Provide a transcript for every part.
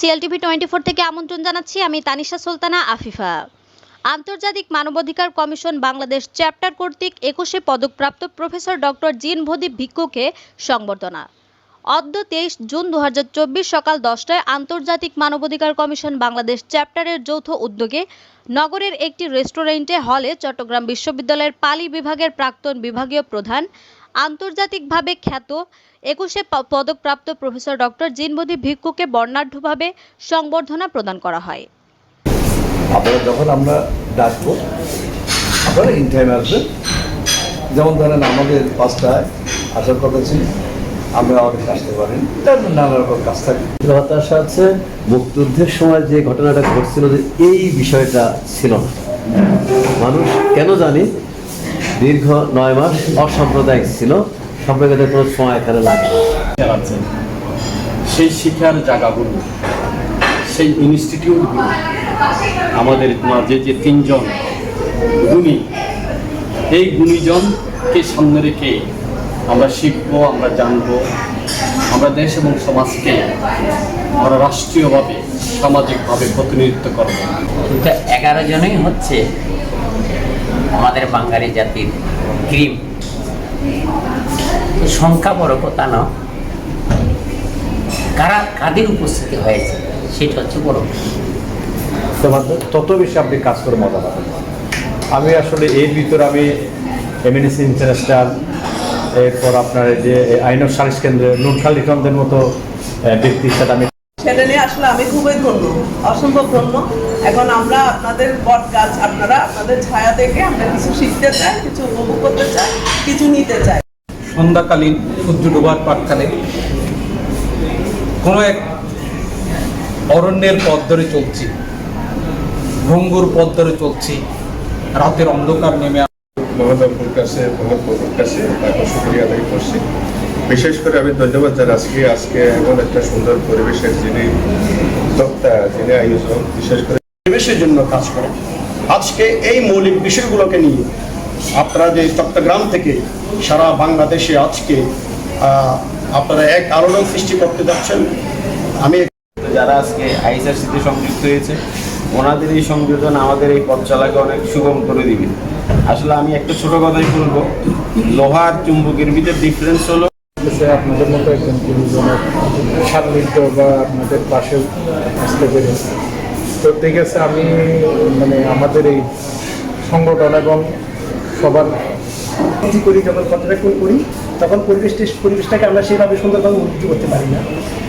CLTV twenty four থেকে আমন্ত্রণ জানাচ্ছি আমি তানিশা সুলতানা, আফিফা। আন্তর্জাতিক মানবাধিকার কমিশন বাংলাদেশ চ্যাপ্টার কর্তৃক একুশে পদকপ্রাপ্ত প্রফেসর ডক্টর জিন ভদীপ ভিক্ষুকে সংবর্ধনা। অদ্য তেইশ জুন দুহাজার চব্বিশ সকাল দশটায় আন্তর্জাতিক মানবাধিকার কমিশন বাংলাদেশ চ্যাপ্টারের যৌথ উদ্যোগে নগরের একটি রেস্টুরেন্টে হলে চট্টগ্রাম বিশ্ববিদ্যালয়ের পালি বিভাগের প্রাক্তন বিভাগীয় প্রধান আন্তর্জাতিকভাবে খ্যাত একুশে পদকপ্রাপ্ত প্রফেসর ডক্টর জিনবদী ভিক্ষুকে বর্ণাঢ্যভাবে সংবর্ধনা প্রদান করা হয়। আপনারা যখন আমরা ডাকবো আপনারা ইন টাইম আসবেন। যেমন ধরেন আমাদের পাঁচটায় আসার কথা ছিল আমরা অনেক আসতে পারেন। তার নানা রকম কাজ থাকে। হতাশা আছে মুক্তিযুদ্ধের সময় যে ঘটনাটা ঘটছিল যে এই বিষয়টা ছিল না। মানুষ কেন জানি? দীর্ঘ নয় মাস অসাম্প্রদায়িক ছিল। সাম্প্রদায়িকের কোনো সময় এখানে লাগে। সেই শিক্ষার জায়গাগুলো সেই ইনস্টিটিউটগুলো আমাদের মাঝে যে তিনজন গুণী এই গুণীজনকে সামনে রেখে আমরা শিখব আমরা জানব আমরা দেশ এবং সমাজকে আমরা রাষ্ট্রীয়ভাবে সামাজিকভাবে প্রতিনিধিত্ব করব। এটা এগারো জনই হচ্ছে আমাদের বাঙালি জাতির ক্রিম। সংখ্যা বড় কথা না। কারা কাদের উপস্থিতি হয়েছে, সেটা হচ্ছে বড় তত বেশি আপনি কাজ করে মজা পাবেন আমি আসলে এর ভিতরে আমি এমএনএসি ইন্টারন্যাশনাল এরপর আপনার যে আইনক সালিশ কেন্দ্রে নুনখাল লিটনদের মতো ব্যক্তির সাথে আমি সেটা আসলে আমি খুবই ধন্য অসম্ভব ধন্য। এখন আমরা আপনাদের বট গাছ আপনারা আপনাদের ছায়া থেকে আমরা কিছু শিখতে চাই কিছু উপভোগ করতে চাই কিছু নিতে চাই। সন্ধ্যাকালীন সূর্য ডোবার পাটকালে কোনো এক অরণ্যের পথ ধরে চলছি ভঙ্গুর পথ ধরে চলছি রাতের অন্ধকার নেমে মহানবপুর কাছে মহানবপুর কাছে তাকে শুক্রিয়া আদায় করছি। বিশেষ করে আমি ধন্যবাদ জানাচ্ছি আজকে এমন একটা সুন্দর পরিবেশের যিনি বক্তা, যিনি আয়োজক, বিশেষ করে পরিবেশের জন্য কাজ করে আজকে এই মৌলিক বিষয়গুলোকে নিয়ে আপনারা যে চট্টগ্রাম থেকে সারা বাংলাদেশে আজকে আপনারা এক আলোড়ন সৃষ্টি করতে যাচ্ছেন। আমি যারা আজকে আইসআরসিতে সংযুক্ত হয়েছে, ওনাদের এই সংযোজন আমাদের এই পথ চলাকে অনেক সুগম করে দিবে। আসলে আমি একটা ছোট কথাই বলব, লোহার চুম্বকের ভিতরে ডিফারেন্স হলো হচ্ছে আপনাদের মতো একজন গুরুজনের সান্নিধ্য বা আপনাদের পাশে আসতে পেরে। তো ঠিক আছে, আমি মানে আমাদের এই সংগঠন এবং সবার করি, যখন পর্যবেক্ষণ করি তখন পরিবেশটি, পরিবেশটাকে আমরা সেভাবে সুন্দরভাবে উন্নতি করতে পারি না।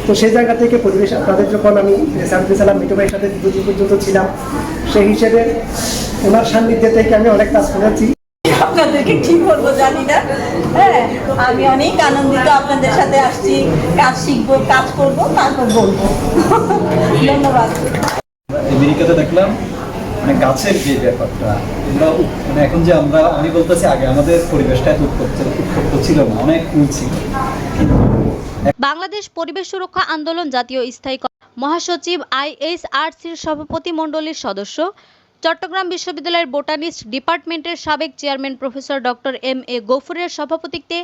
তো সেই জায়গা থেকে পরিবেশ, আপনাদের যখন আমি সার্ভিস সালাম মিটু ভাইয়ের সাথে দুদিন পর্যন্ত ছিলাম, সেই হিসেবে ওনার সান্নিধ্যে থেকে আমি অনেক কাজ করেছি। জানি না হ্যাঁ আমি অনেক আনন্দিত আপনাদের সাথে আসছি কাজ শিখব কাজ করব তারপর বলব। ধন্যবাদ। আমেরিকাতে দেখলাম মানে গাছের যে ব্যাপারটা আমরা মানে এখন যে আমরা আমি বলতেছি আগে আমাদের পরিবেশটা এত উত্তপ্ত ছিল না অনেক কুল ছিল। বাংলাদেশ পরিবেশ সুরক্ষা আন্দোলন জাতীয় স্থায়ী মহাসচিব আইএসআরসির সভাপতি মণ্ডলীর সদস্য চট্টগ্রাম বিশ্ববিদ্যালয়ের বোটানিস্ট ডিপার্টমেন্টের সাবেক chairman professor doctor M A গফুরের সভাপতিত্বে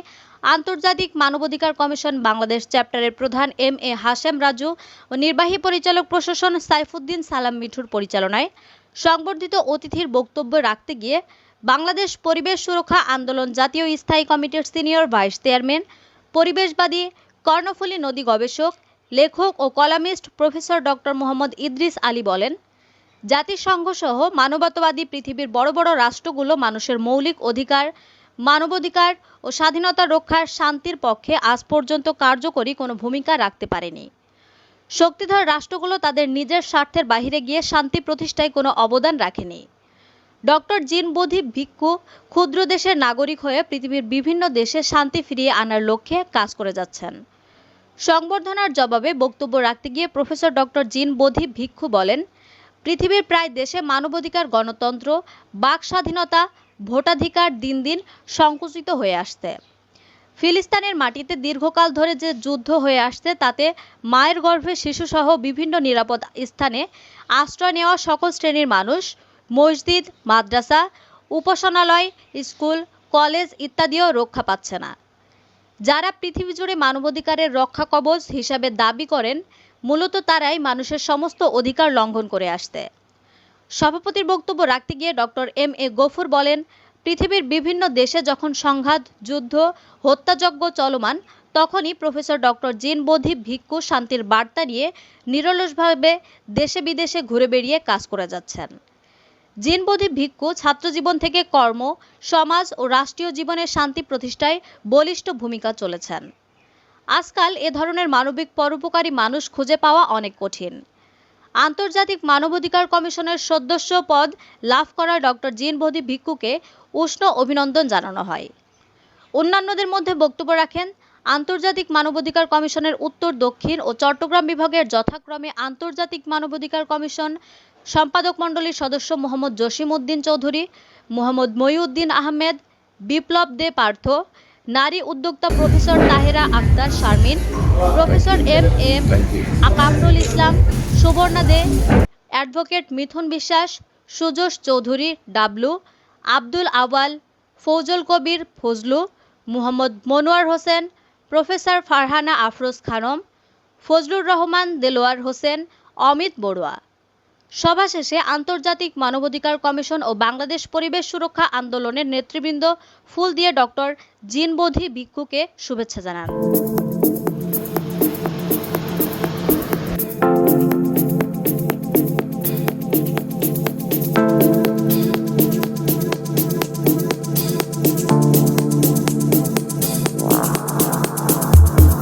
আন্তর্জাতিক মানবাধিকার কমিশন বাংলাদেশ চ্যাপ্টারের প্রধান এম এ হাশেম রাজু ও নির্বাহী পরিচালক প্রশাসন সাইফুদ্দিন সালাম মিঠুর পরিচালনায় সংবর্ধিত অতিথির বক্তব্য রাখতে গিয়ে বাংলাদেশ পরিবেশ সুরক্ষা আন্দোলন জাতীয় স্থায়ী কমিটির সিনিয়র ভাইস চেয়ারম্যান, পরিবেশবাদী কর্ণফুলী নদী গবেষক, লেখক ও columnist professor doctor Mohammad Idris Ali বলেন জাতিসংঘ সহ মানবতাবাদী পৃথিবীর বড় বড় রাষ্ট্রগুলো মানুষের মৌলিক অধিকার, মানবাধিকার ও স্বাধীনতা রক্ষার শান্তির পক্ষে আজ পর্যন্ত কার্যকরী কোনো ভূমিকা রাখতে পারেনি। শক্তিধর রাষ্ট্রগুলো তাদের নিজের স্বার্থের বাইরে গিয়ে শান্তি প্রতিষ্ঠায় কোনো অবদান রাখেনি। ডক্টর জিন বোধি ভিক্ষু ক্ষুদ্র দেশের নাগরিক হয়ে পৃথিবীর বিভিন্ন দেশে শান্তি ফিরিয়ে আনার লক্ষ্যে কাজ করে যাচ্ছেন। সংবর্ধনার জবাবে বক্তব্য রাখতে গিয়ে প্রফেসর ডক্টর জিন বোধি ভিক্ষু বলেন পৃথিবীর প্রায় দেশে মানবাধিকার, গণতন্ত্র, বাক স্বাধীনতা, ভোটাধিকার দিন দিন সংকুচিত হয়ে আসছে। ফিলিস্তিনের মাটিতে দীর্ঘকাল ধরে যে যুদ্ধ হয়ে আসছে, তাতে মায়ের গর্ভে শিশুসহ বিভিন্ন নিরাপদ স্থানে আশ্রয় নেওয়া সকল শ্রেণির মানুষ, মসজিদ, মাদ্রাসা, উপাসনালয়, স্কুল, কলেজ ইত্যাদিও রক্ষা পাচ্ছে না। যারা পৃথিবী জুড়ে মানবাধিকারের রক্ষা কবচ হিসাবে দাবি করেন মূলত তারাই মানুষের সমস্ত অধিকার লঙ্ঘন করে আসতে। সভাপতির বক্তব্য রাখতে গিয়ে ডক্টর এম এ গফুর বলেন, পৃথিবীর বিভিন্ন দেশে যখন সংঘাত, যুদ্ধ, হত্যাযজ্ঞ চলমান, তখনই প্রফেসর ডক্টর জিন বোধি ভিক্ষু শান্তির বার্তা নিয়ে নিরলসভাবে দেশে বিদেশে ঘুরে বেড়িয়ে কাজ করে যাচ্ছেন। জিনবোধি ভিক্ষু ছাত্রজীবন থেকে কর্ম, সমাজ ও রাষ্ট্রীয় জীবনের শান্তি প্রতিষ্ঠায় বলিষ্ঠ ভূমিকা চলেছেন। আজকাল এ ধরনের মানবিক পরোপকারী মানুষ খুঁজে পাওয়া অনেক কঠিন। আন্তর্জাতিক মানবাধিকার কমিশনের সদস্য পদ লাভ করা ডক্টর জিন জিনবোধি ভিক্ষুকে উষ্ণ অভিনন্দন জানানো হয়। অন্যান্যদের মধ্যে বক্তব্য রাখেন, আন্তর্জাতিক মানবাধিকার কমিশনের উত্তর দক্ষিণ ও চট্টগ্রাম বিভাগের যথাক্রমে আন্তর্জাতিক মানবাধিকার কমিশন সম্পাদক মণ্ডলীর সদস্য মোহাম্মদ জসিম উদ্দিন চৌধুরী, মোহাম্মদ মহিউদ্দিন আহমেদ, বিপ্লব দে পার্থ নারী উদ্যোক্তা professor Tahera Akter Sharmin, professor M M Kamrul Islam, Suborna Dey, advocate Mithun Biswas, Sujosh Chowdhury, Dablu, Abdul Awal, Fouzal Kabir Fazlu, Muhammad Monowar Hossain, professor Farhana Afroz Khanam, Fazlur Rahman Delwar Hossain, Amit Barua. সভা শেষে আন্তর্জাতিক মানবাধিকার commission ও বাংলাদেশ পরিবেশ সুরক্ষা আন্দোলনের নেতৃবৃন্দ ফুল দিয়ে doctor জিনবোধি ভিক্ষুকে শুভেচ্ছা জানান।